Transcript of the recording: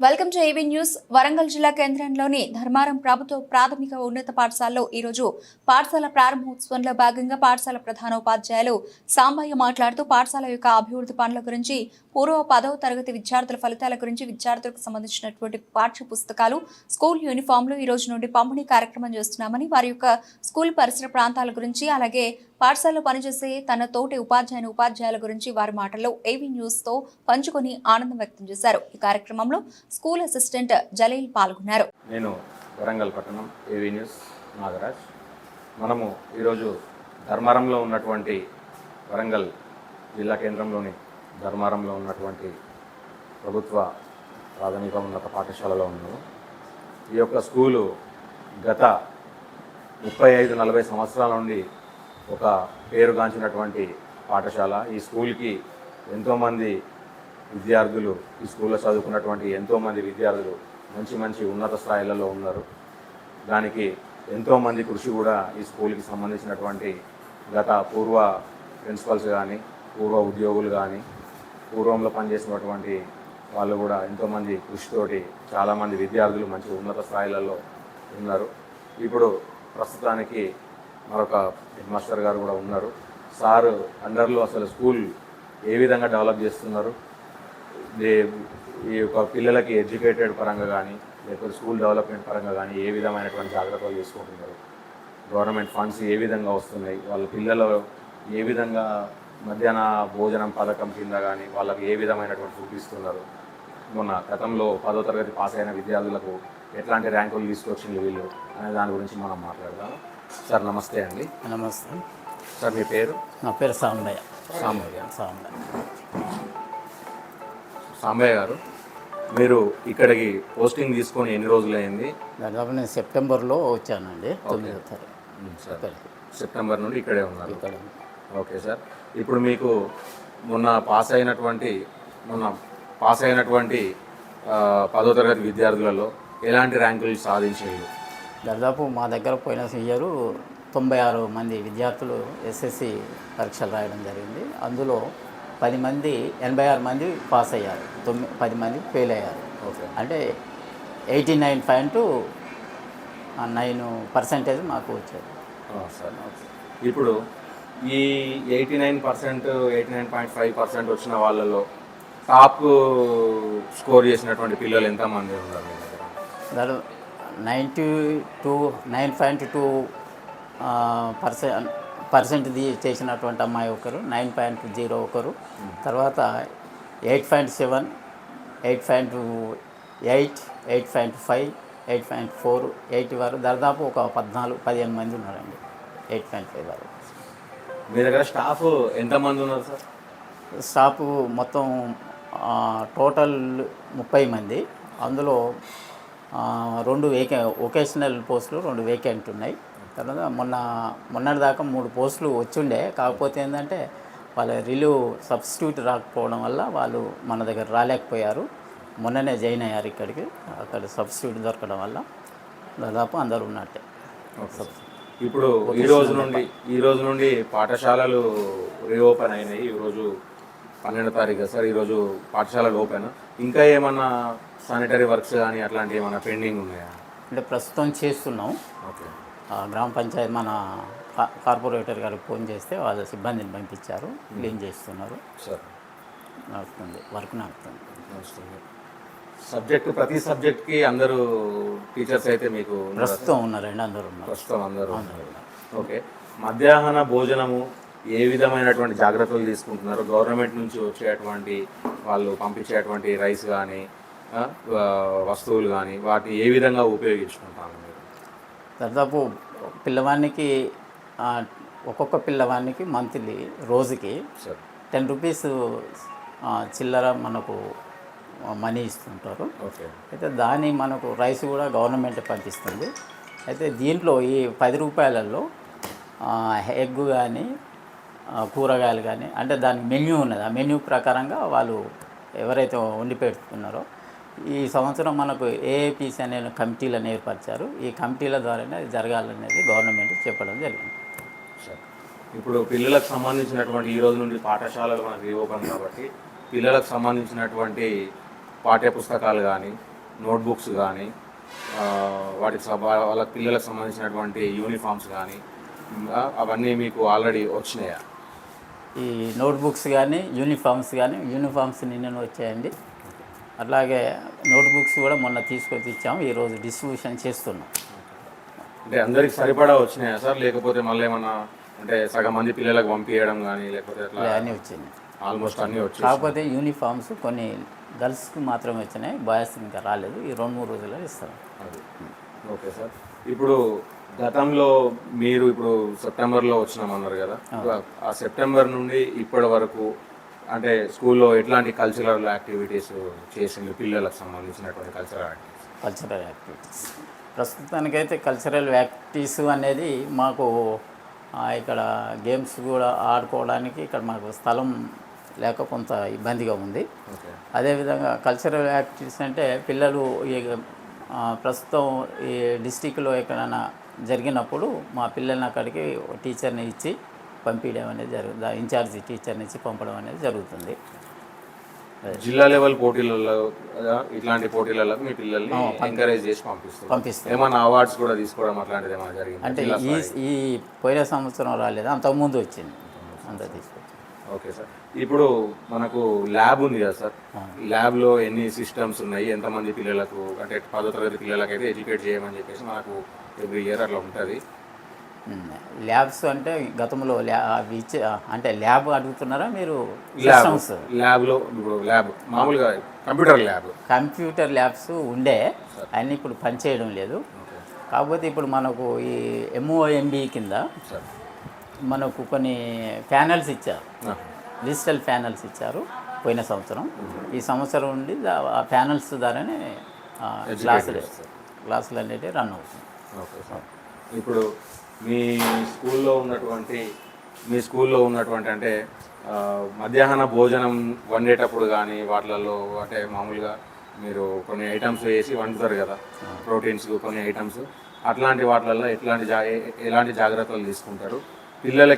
Welcome to AB news. Warangal జిల్లా కేంద్రంలోని ధర్మారం ప్రభుత్వ ప్రాథమిక ఉన్నత పాఠశాలలో ఈరోజు పాఠశాల ప్రారంభోత్సవంలో భాగంగా పాఠశాల ప్రధానోపాధ్యాయులు సాంబయ్య మాట్లాడుతూ పాఠశాల యొక్క అభివృద్ధి పనుల గురించి పూర్వ పదవ తరగతి విద్యార్థుల ఫలితాల గురించి విద్యార్థులకు సంబంధించినటువంటి పాఠ్య పుస్తకాలు స్కూల్ యూనిఫామ్లు ఈ రోజు నుండి పంపిణీ కార్యక్రమం చేస్తున్నామని వారి యొక్క స్కూల్ పరిసర ప్రాంతాల గురించి అలాగే పాఠశాలలో పనిచేసే తన తోటి ఉపాధ్యాయుని ఉపాధ్యాయుల గురించి వారి మాటల్లో ఏవీ న్యూస్తో పంచుకొని ఆనందం వ్యక్తం చేశారు. ఈ కార్యక్రమంలో స్కూల్ అసిస్టెంట్ జలీల్ పాల్గొన్నారు. నేను వరంగల్ పట్టణం ఏవీ న్యూస్ నాగరాజ్. మనము ఈరోజు ధర్మారంలో ఉన్నటువంటి వరంగల్ జిల్లా కేంద్రంలోని ధర్మారంలో ఉన్నటువంటి ప్రభుత్వ ప్రాథమిక ఉన్నత పాఠశాలలో ఉన్నాము. ఈ యొక్క స్కూలు గత ముప్పై ఐదు నలభై సంవత్సరాల నుండి ఒక పేరుగాంచినటువంటి పాఠశాల. ఈ స్కూల్కి ఎంతోమంది విద్యార్థులు ఈ స్కూల్లో చదువుకున్నటువంటి ఎంతోమంది విద్యార్థులు మంచి మంచి ఉన్నత స్థాయిలలో ఉన్నారు. దానికి ఎంతోమంది కృషి కూడా ఈ స్కూల్కి సంబంధించినటువంటి గత పూర్వ ప్రిన్సిపల్స్ కానీ పూర్వ ఉద్యోగులు కానీ పూర్వంలో పనిచేసినటువంటి వాళ్ళు కూడా ఎంతోమంది కృషితోటి చాలామంది విద్యార్థులు మంచి ఉన్నత స్థాయిలలో ఉన్నారు. ఇప్పుడు ప్రస్తుతానికి మరొక హెడ్ మాస్టర్ గారు కూడా ఉన్నారు. సార్ అండర్లో అసలు స్కూల్ ఏ విధంగా డెవలప్ చేస్తున్నారు? ఈ యొక్క పిల్లలకి ఎడ్యుకేటెడ్ పరంగా కానీ లేకపోతే స్కూల్ డెవలప్మెంట్ పరంగా కానీ ఏ విధమైనటువంటి జాగ్రత్తలు తీసుకుంటున్నారు? గవర్నమెంట్ ఫండ్స్ ఏ విధంగా వస్తున్నాయి? వాళ్ళ పిల్లలు ఏ విధంగా మధ్యాహ్న భోజనం పథకం కింద కానీ వాళ్ళకి ఏ విధమైనటువంటి ఫుడ్ ఇస్తున్నారు? మొన్న గతంలో పదో తరగతి పాస్ అయిన విద్యార్థులకు ఎట్లాంటి ర్యాంకులు తీసుకొచ్చింది వీళ్ళు? అనే దాని గురించి మనం మాట్లాడదాం. సార్ నమస్తే అండి. నమస్తే. సార్ మీ పేరు? నా పేరు సాంబయ్య. సాంబయ్య. సాంబయ్య. సాంబయ్య గారు మీరు ఇక్కడికి పోస్టింగ్ తీసుకొని ఎన్ని రోజులైంది? దాదాపు నేను సెప్టెంబర్లో వచ్చానండి తొమ్మిదో సార్. సెప్టెంబర్ నుండి ఇక్కడే ఉన్నారు. ఇక్కడ. Okay sir. ఇప్పుడు మీకు మొన్న పాస్ అయినటువంటి మొన్న పాస్ అయినటువంటి పదో తరగతి విద్యార్థులలో ఎలాంటి ర్యాంకులు సాధించారు? దాదాపు మా దగ్గర పోయిన ఇయర్ తొంభై ఆరు మంది విద్యార్థులు ఎస్ఎస్సి పరీక్షలు రాయడం జరిగింది. అందులో పది మంది ఎనభై ఆరు మంది పాస్ అయ్యారు. తొమ్మిది పది మంది ఫెయిల్ అయ్యారు. ఓకే. అంటే eighty nine point nine percentage మాకు వచ్చేది సార్. ఇప్పుడు ఈ eighty nine percent eighty nine point five percent వచ్చిన వాళ్ళలో టాప్ స్కోర్ చేసినటువంటి పిల్లలు ఎంతమంది ఉన్నారు ninety two nine point two percent percent చేసినటువంటి అమ్మాయి ఒకరు నైన్ పాయింట్ జీరో ఒకరు. తర్వాత eight point seven eight point eight eight point five eight point four eight వరకు దాదాపు ఒక పద్నాలుగు పదిహేను మంది ఉన్నారండి ఎయిట్ పాయింట్ ఫైవ్ వరకు. మీ దగ్గర స్టాఫ్ ఎంతమంది ఉన్నారు సార్? స్టాఫ్ మొత్తం టోటల్ ముప్పై మంది. అందులో రెండు వేకే వొకేషనల్ పోస్టులు రెండు వేకెంట్ ఉన్నాయి. తర్వాత మొన్న మొన్నటి దాకా మూడు పోస్టులు వచ్చిండే. కాకపోతే ఏంటంటే వాళ్ళ రిలీవ్ సబ్స్టిట్యూట్ రాకపోవడం వల్ల వాళ్ళు మన దగ్గర రాలేకపోయారు. మొన్ననే జాయిన్ అయ్యారు ఇక్కడికి. అక్కడ సబ్స్టిట్యూట్ దొరకడం వల్ల దాదాపు అందరూ ఉన్నట్టే. ఇప్పుడు ఈ రోజు నుండి ఈ రోజు నుండి పాఠశాలలు రీఓపెన్ అయినాయి. ఈ రోజు పన్నెండో తారీఖు సార్ ఈ రోజు పాఠశాలలు ఓపెన్. ఇంకా ఏమన్నా శానిటరీ వర్క్స్ కానీ అట్లాంటివి ఏమన్నా పెండింగ్ ఉన్నాయా? అంటే ప్రస్తుతం చేస్తున్నాం. ఓకే. గ్రామ పంచాయతీ మన కార్పొరేటర్ గారికి ఫోన్ చేస్తే వాళ్ళ సిబ్బందిని పంపించారు. క్లీన్ చేస్తున్నారు? సార్. నడుస్తుంది. వర్క్ నడుస్తుంది. సబ్జెక్ట్ ప్రతి సబ్జెక్ట్కి అందరూ టీచర్స్ అయితే మీకు? ప్రస్తుతం ఉన్నారండి అందరూ ఉన్నారు. ప్రస్తుతం అందరూ ఉన్నారు. ఓకే. మధ్యాహ్న భోజనము ఏ విధమైనటువంటి జాగ్రత్తలు తీసుకుంటున్నారు గవర్నమెంట్ నుంచి వచ్చేటువంటి వాళ్ళు పంపించేటువంటి రైస్ కానీ వస్తువులు కానీ వాటిని ఏ విధంగా ఉపయోగించుకుంటాను మీరు? దాదాపు పిల్లవానికి ఒక్కొక్క పిల్లవానికి మంత్లీ రోజుకి టెన్ రూపీస్ చిల్లర మనకు మనీ ఇస్తుంటారు. ఓకే. అయితే దాన్ని మనకు రైస్ కూడా గవర్నమెంట్ పంపిస్తుంది. అయితే దీంట్లో ఈ పది రూపాయలలో ఎగ్ కానీ కూరగాయలు కానీ అంటే దాని మెన్యూ ఉన్నది. ఆ మెన్యూ ప్రకారంగా వాళ్ళు ఎవరైతే వండి పెడుతున్నారో ఈ సంవత్సరం మనకు ఏఏపీసీ అనే కమిటీలను ఏర్పరిచారు. ఈ కమిటీల ద్వారానే అది జరగాలనేది గవర్నమెంట్ చెప్పడం జరిగింది. ఇప్పుడు పిల్లలకు సంబంధించినటువంటి ఈ రోజు నుండి పాఠశాలలు మనకు రీఓపెన్ కాబట్టి పిల్లలకు సంబంధించినటువంటి పాఠ్య పుస్తకాలు కానీ నోట్బుక్స్ కానీ వాటికి వాళ్ళ పిల్లలకు సంబంధించినటువంటి యూనిఫామ్స్ కానీ అవన్నీ మీకు ఆల్రెడీ వచ్చినాయా? ఈ నోట్బుక్స్ కానీ యూనిఫామ్స్ కానీ యూనిఫామ్స్ నిన్న వచ్చాయండి. అట్లాగే నోట్బుక్స్ కూడా మొన్న తీసుకొచ్చి ఇచ్చాము. ఈరోజు డిస్ట్రిబ్యూషన్ చేస్తున్నాం. అంటే అందరికి సరిపడా వచ్చినాయా సార్? లేకపోతే మళ్ళీ ఏమన్నా అంటే సగం మంది పిల్లలకు పంపించడం కానీ లేకపోతే అన్నీ వచ్చింది ఆల్మోస్ట్ అన్నీ వచ్చి కాకపోతే యూనిఫామ్స్ కొన్ని గర్ల్స్కి మాత్రమే వచ్చినాయి. బాయ్స్ ఇంకా రాలేదు. ఈ రెండు మూడు రోజుల్లో ఇస్తాం. Okay sir. ఇప్పుడు గతంలో మీరు ఇప్పుడు సెప్టెంబర్లో వచ్చినామన్నారు కదా. ఆ. సెప్టెంబర్ నుండి ఇప్పటి వరకు అంటే స్కూల్లో ఎట్లాంటి కల్చరల్ యాక్టివిటీస్ చేసింది పిల్లలకు సంబంధించినటువంటి కల్చరల్ యాక్టివిటీస్ కల్చరల్ యాక్టివిటీస్ ప్రస్తుతానికైతే కల్చరల్ యాక్టివిటీస్ అనేది మాకు ఇక్కడ గేమ్స్ కూడా ఆడుకోవడానికి ఇక్కడ మాకు స్థలం లేక కొంత ఇబ్బందిగా ఉంది. అదేవిధంగా కల్చరల్ యాక్టివిటీస్ అంటే పిల్లలు ప్రస్తుతం ఈ డిస్టిక్లో ఎక్కడైనా జరిగినప్పుడు మా పిల్లల్ని అక్కడికి టీచర్ని ఇచ్చి పంపించడం అనేది జరుగుతుంది ఇన్ఛార్జి టీచర్ని ఇచ్చి పంపడం అనేది జరుగుతుంది. జిల్లా లెవెల్ పోటీలలో ఇట్లాంటి పోటీలలో మీ పిల్లల్ని ఎంకరేజ్ చేసి పంపిస్తారు అవార్డ్స్ కూడా తీసుకోవడం అట్లాంటిది ఏమైనా జరిగింది? అంటే ఈ ఈ పోయిన సంవత్సరం రాలేదు? అంతకుముందు వచ్చింది. అంత తీసుకొచ్చి. Okay sir. ఇప్పుడు మనకు ల్యాబ్ ఉంది కదా సార్. ల్యాబ్లో ఎన్ని సిస్టమ్స్ ఉన్నాయి? ఎంతమంది పిల్లలకు అంటే పదో తరగతి పిల్లలకి అయితే ఎడ్యుకేట్ చేయమని చెప్పేసి మనకు ఎవ్రీ ఇయర్ అట్లా ఉంటుంది. ల్యాబ్స్ అంటే గతంలో ల్యా అవి ఇచ్చే అంటే ల్యాబ్ అడుగుతున్నారా మీరు? Lab systems? ల్యాబ్లో ఇప్పుడు ల్యాబ్ మామూలుగా కంప్యూటర్ ల్యాబ్. కంప్యూటర్ ల్యాబ్స్ ఉండే అన్నీ ఇప్పుడు పనిచేయడం లేదు. కాకపోతే ఇప్పుడు మనకు ఈ ఎంఓఎంబి కింద సార్. మనకు కొన్ని ప్యానల్స్ ఇచ్చారు. డిజిటల్ ప్యానల్స్ ఇచ్చారు పోయిన సంవత్సరం. ఈ సంవత్సరం నుండి దా- ఆ ప్యానల్స్ ద్వారానే క్లాసులు క్లాసులు అనేవి రన్ అవుతుంది ఓకే సార్. ఇప్పుడు మీ స్కూల్లో ఉన్నటువంటి మీ స్కూల్లో ఉన్నటువంటి అంటే మధ్యాహ్న భోజనం వండేటప్పుడు కానీ వాటిలలో అంటే మామూలుగా మీరు కొన్ని ఐటమ్స్ వేసి వండుతారు కదా ప్రోటీన్స్ కొన్ని ఐటమ్స్. అట్లాంటి వాటిలలో ఎట్లాంటి జా ఎలాంటి జాగ్రత్తలు తీసుకుంటారు? పిల్లలకి